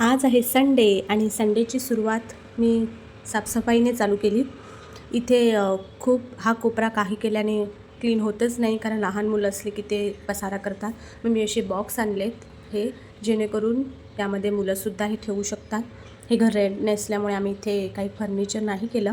आज आहे संडे आणि संडेची सुरुवात मी साफसफाईने चालू केली. इथे खूप हा कोपरा काही केल्याने क्लीन होतच नाही कारण लहान मुलं असले की ते पसारा करतात. मग मी असे बॉक्स आणलेत हे जेणेकरून त्यामध्ये मुलंसुद्धा हे ठेवू शकतात. हे घर रेंट नसल्यामुळे आम्ही इथे काही फर्निचर नाही केलं.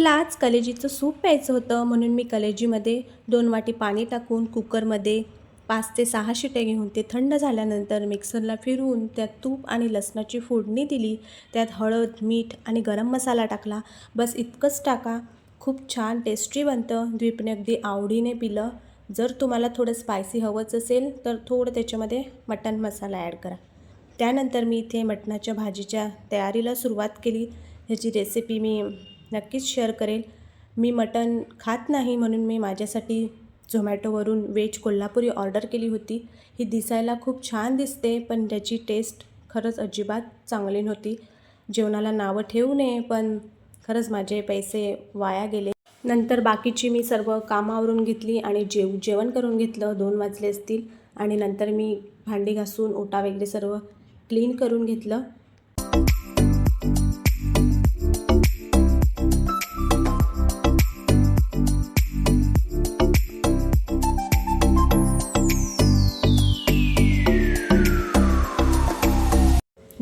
द्वीपला आज कलेजीचं सूप प्यायचं होतं म्हणून मी कलेजीमध्ये दोन वाटी पाणी टाकून कुकरमध्ये पाच ते सहा शिट्या घेऊन ते थंड झाल्यानंतर मिक्सरला फिरवून त्यात तूप आणि लसणाची फोडणी दिली. त्यात हळद मीठ आणि गरम मसाला टाकला. बस इतकंच टाका. खूप छान टेस्टी बनतं. द्वीपने अगदी आवडीने पिलं. जर तुम्हाला थोडं स्पायसी हवंच असेल तर थोडं त्याच्यामध्ये मटण मसाला ॲड करा. त्यानंतर मी इथे मटणाच्या भाजीच्या तयारीला सुरुवात केली. ह्याची रेसिपी मी नक्कीच शेअर करेल. मी मटण खात नाही म्हणून मी माझ्यासाठी झोमॅटोवरून वेज कोल्हापुरी ऑर्डर केली होती. ही दिसायला खूप छान दिसते पण त्याची टेस्ट खरंच अजिबात चांगली नव्हती. जेवणाला नावं ठेवू नये पण खरंच माझे पैसे वाया गेले. नंतर बाकीची मी सर्व कामावरून घेतली आणि जेव जेवण करून घेतलं. दोन वाजले असतील आणि नंतर मी भांडी घासून ओटा वगैरे सर्व क्लीन करून घेतलं.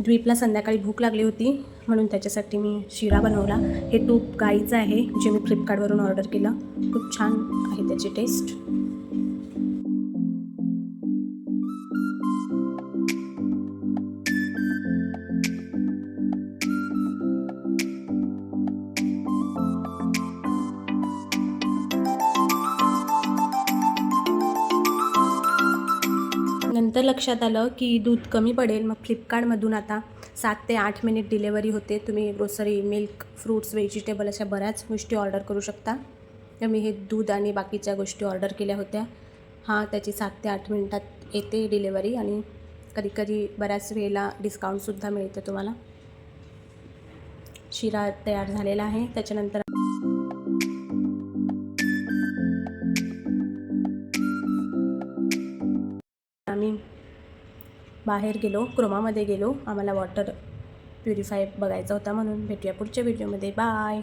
द्वीपला संध्याकाळी भूक लागली होती म्हणून त्याच्यासाठी मी शिरा बनवला. हे तूप गाईचं आहे जे मी फ्लिपकार्टवरून ऑर्डर केलं. खूप छान आहे त्याची टेस्ट नंतर लक्षात आलं की दूध कमी पडेल. मग फ्लिपकार्टमधून आता सात ते आठ मिनिट डिलेवरी होते. तुम्ही ग्रोसरी मिल्क फ्रूट्स व्हेजिटेबल अशा बऱ्याच गोष्टी ऑर्डर करू शकता. तर मी हे दूध आणि बाकीच्या गोष्टी ऑर्डर केल्या होत्या. हां त्याची सात ते आठ मिनिटात येते डिलेवरी आणि कधीकधी बऱ्याच वेळेला डिस्काउंटसुद्धा मिळते तुम्हाला. शिरा तयार झालेला आहे. त्याच्यानंतर बाहेर गेलो क्रोमामध्ये गेलो. आम्हाला वॉटर प्युरिफाय बघायचा होता म्हणून. भेटूया पुढच्या व्हिडिओमध्ये बाय